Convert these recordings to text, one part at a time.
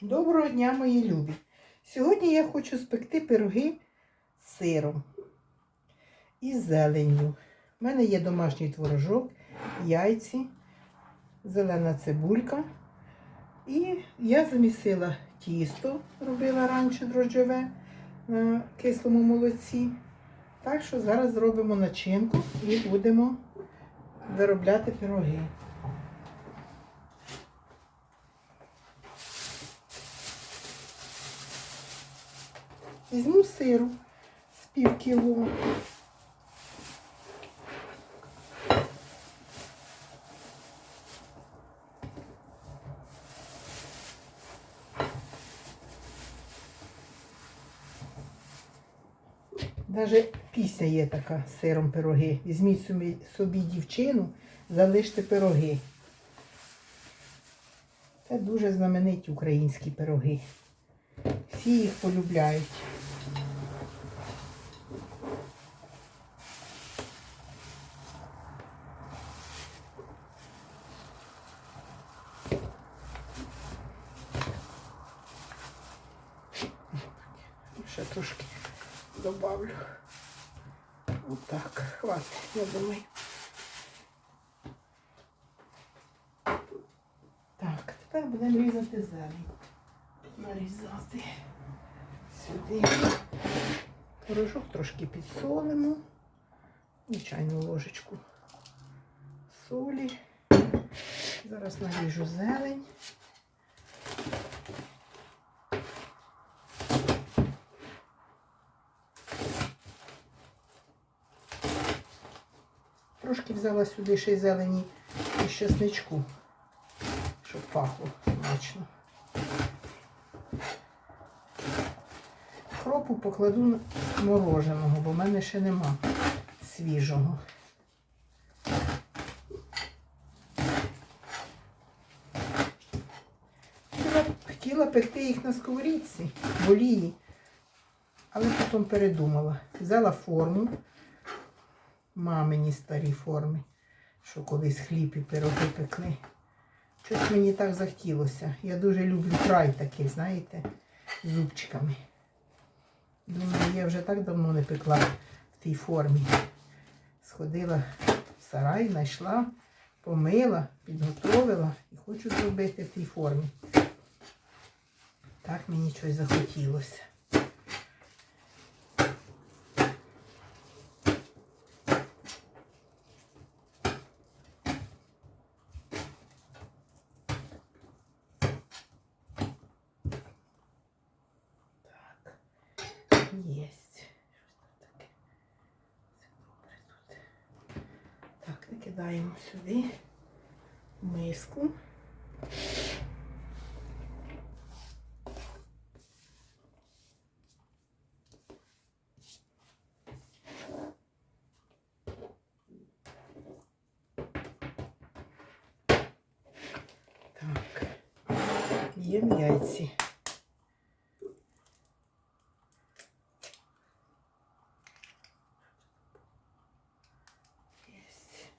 Доброго дня, мої любі! Сьогодні я хочу спекти пироги з сиром і зеленню. У мене є домашній творожок, яйці, зелена цибулька. І я замісила тісто, робила раніше дрожджове на кислому молоці. Так що зараз зробимо начинку і будемо виробляти пироги. Візьму сиру з пів кіло. Даже пісня є така з сиром пироги. Візьміть собі, дівчину, залиште пироги. Це дуже знамениті українські пироги. Всі їх полюбляють. Ще трошки добавлю. Отак, хватить, я думаю. Так, тепер будемо різати зелень. Нарізати сюди. Творожок трошки підсолимо. І чайну ложечку солі. Зараз наріжу зелень. Трошки взяла сюди ще й зелені і чесничку, щоб пахло смачно. Кропу покладу мороженого, бо в мене ще нема свіжого. Хотіла, хотіла пекти їх на сковорідці, в олії, але потім передумала. Взяла форму мамині старі форми, що колись хліб і пироги пекли. Щось мені так захотілося. Я дуже люблю край такий, знаєте, з зубчиками. Думаю, я вже так давно не пекла в тій формі. Сходила в сарай, знайшла, помила, підготовила і хочу зробити в тій формі. Так мені щось захотілося. Так, єсть. Щось тут таке. Все добре тут. Так, сюди миску. Так, їм яйці. Єсть.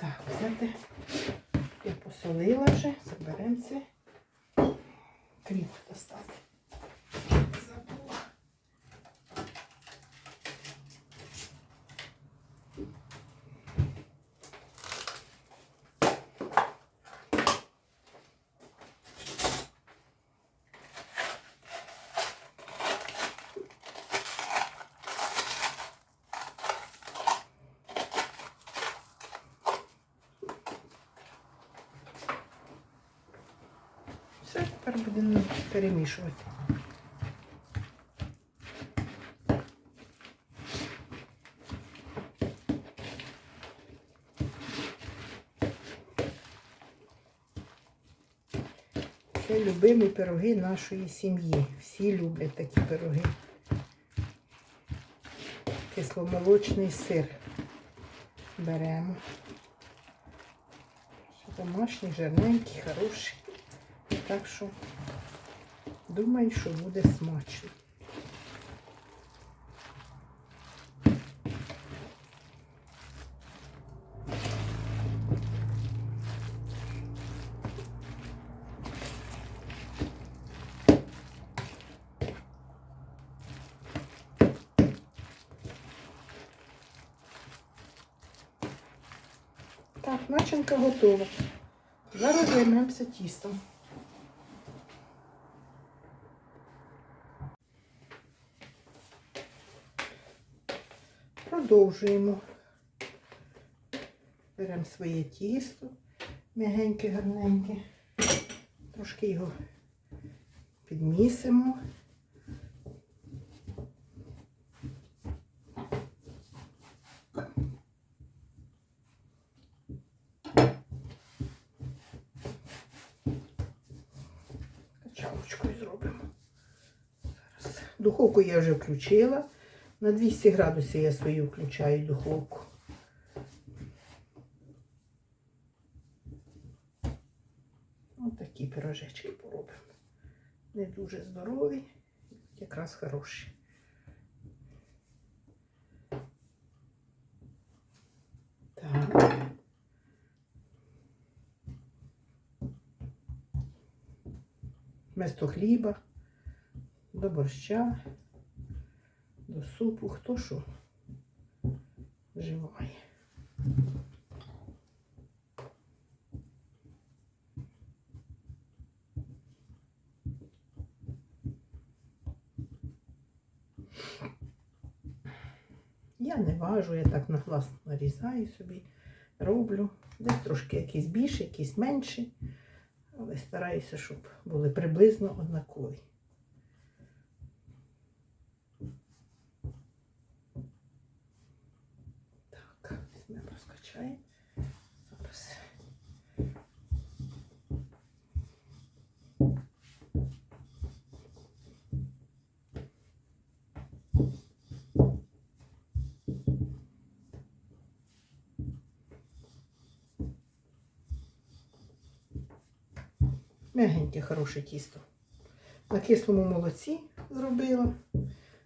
Так, знаєте, я посолила вже, заберемо це. Кріп достати. Забула. Все, тепер будемо перемішувати. Це любимі пироги нашої сім'ї. Всі люблять такі пироги. кисломолочний сир. Беремо. Домашній, жирненький, хороший. Так що думаю, що буде смачно. Так, начинка готова. Зараз займемося тістом. Продовжуємо. Беремо своє тісто, м'ягеньке, гарненьке. Трошки його підмісимо. Качалочкою зробимо. Зараз. Духовку я вже включила. На 200 градусів я свою включаю духовку. Ось такі пирожечки поробимо. Не дуже здорові, якраз хороші. Так. Вместо хліба, до борща, до супу, хто що вживає. Я не важу, я так на глаз нарізаю собі, роблю. Десь трошки якісь більші, якісь менші. Але стараюся, щоб були приблизно однакові. Так, розкачаємо. Зараз. Мягеньке, хороше тісто. На кислому молоці зробила.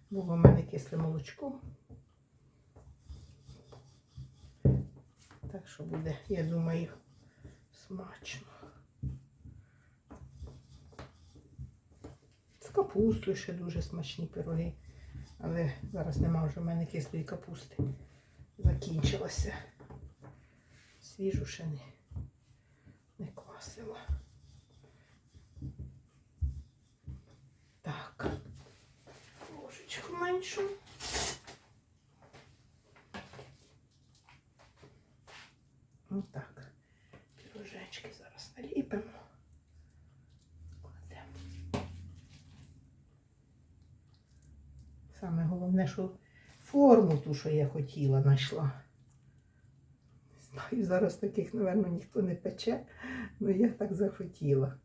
Було в мене кисле молочко. Так що буде, я думаю, смачно. З капустою ще дуже смачні пироги. Але зараз нема вже в мене кислої капусти. Закінчилася. Свіжу ще не, не квасила. Так. Ложечку меншу. Отак. Пірожечки зараз наліпимо. Саме головне, що форму ту, що я хотіла, знайшла. Не знаю, зараз таких, мабуть, ніхто не пече, але я так захотіла.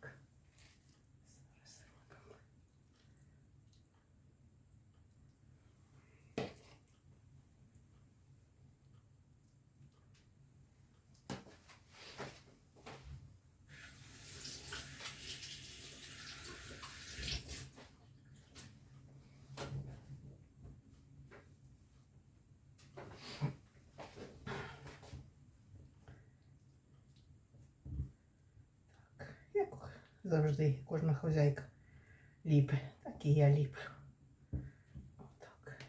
Так. Зараз робимо. Як завжди кожна хазяйка ліпе. так і я ліплю. Отак.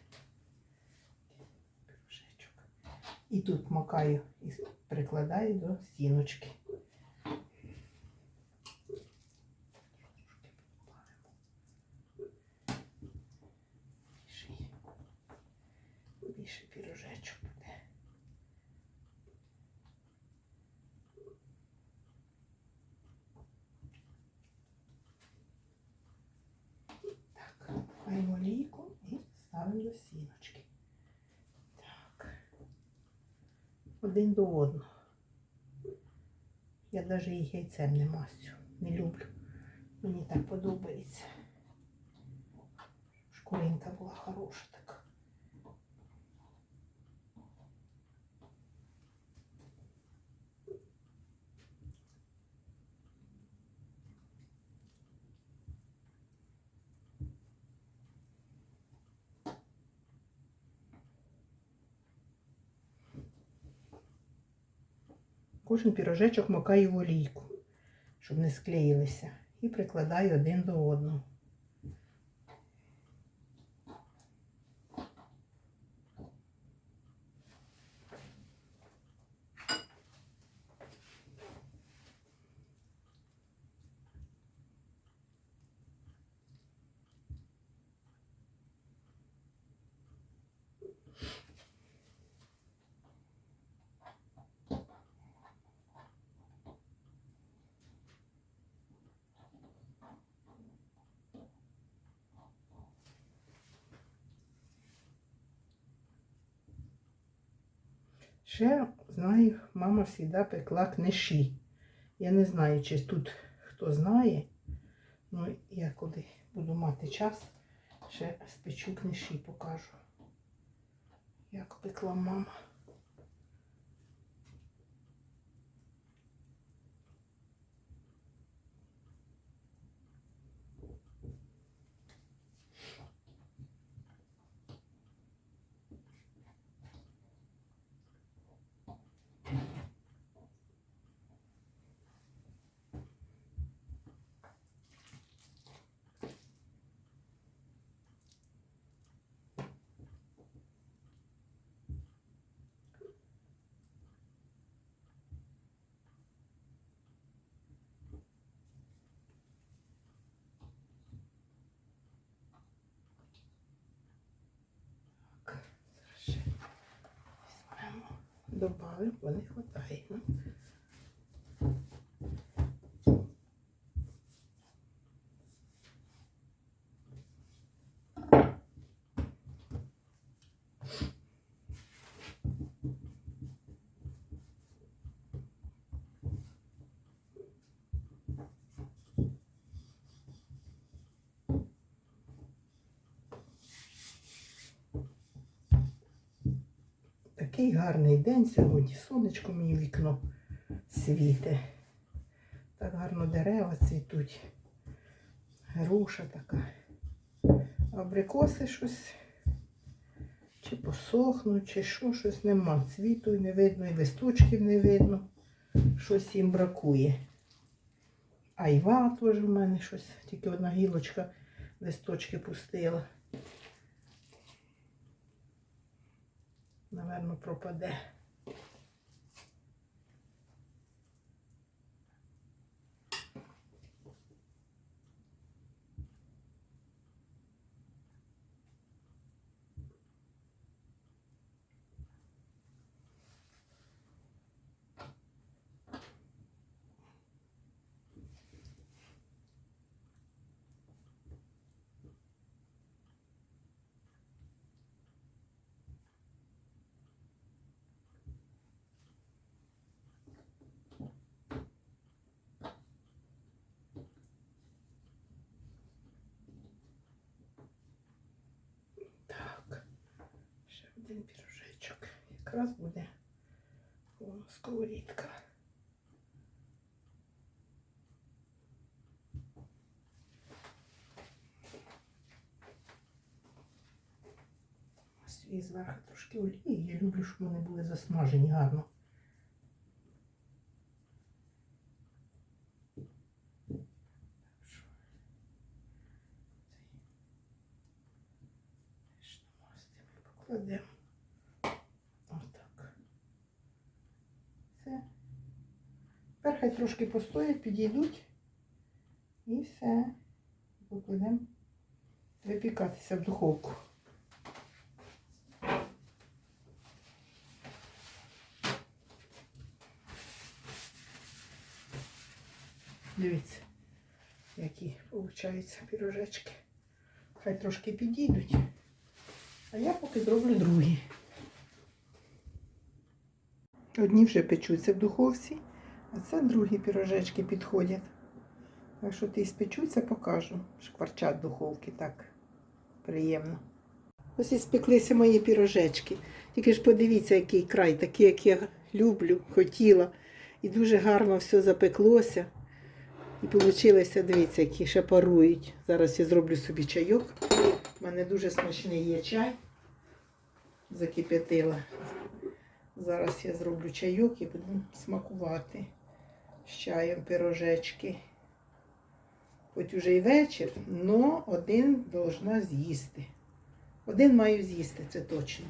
І тут макаю і прикладаю до стіночки. ставимо до стіночки. Так. Один до одного. Я навіть їх яйцем не мастю. Не люблю. Мені так подобається. Шкуринка була хороша. Кожен пірожечок макаю в олійку, щоб не склеїлися. І прикладаю один до одного. Ще знаю, мама завжди пекла книші. Я не знаю, чи тут хто знає. Ну, я коли буду мати час, ще спечу книші, покажу. Як пекла мама. Так, зараз ще візьмемо, добавимо, бо не вистачає. Ну. Такий гарний день сьогодні. Сонечко мені вікно світе. Так гарно дерева цвітуть. Груша така. Абрикоси щось. Чи посохнуть, чи що, щось нема. Цвіту не видно, і листочків не видно. Щось їм бракує. Айва теж в мене щось, тільки одна гілочка листочки пустила. Var mı propada? Якраз буде о, сковорідка. І зверху трошки олії. Я люблю, щоб вони були засмажені гарно. Покладемо. Отак. Все. Тепер хай трошки постоять, підійдуть. І все. Покладемо випікатися в духовку. Дивіться, які получаються пірожечки. Хай трошки підійдуть. А я поки зроблю другі. Одні вже печуться в духовці, а це другі пірожечки підходять. Так що ти спечуться, покажу. Шкварчать духовки так приємно. Ось і спеклися мої пірожечки. Тільки ж подивіться, який край, такий, як я люблю, хотіла. І дуже гарно все запеклося. І вийшло, дивіться, які ще парують. Зараз я зроблю собі чайок. У мене дуже смачний є чай. Закип'ятила. Зараз я зроблю чайок і буду смакувати з чаєм пирожечки. Хоч уже й вечір, але один должна з'їсти. Один маю з'їсти, це точно.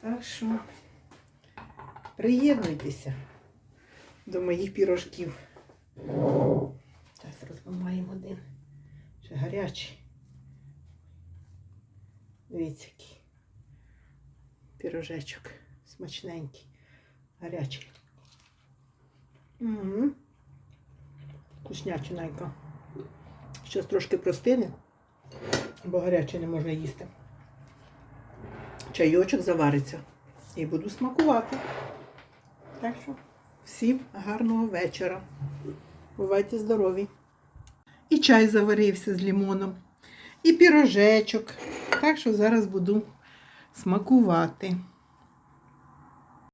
Так що приєднуйтеся до моїх пірожків. Зараз розламаємо один. Ще гарячий. Дивіться, який пірожечок смачненький, гарячий. Угу. Вкусняченька. Щось трошки простине, бо гаряче не можна їсти. Чайочок завариться і буду смакувати. Так що всім гарного вечора. Бувайте здорові! І чай заварився з лимоном, і пірожечок. Так що зараз буду смакувати.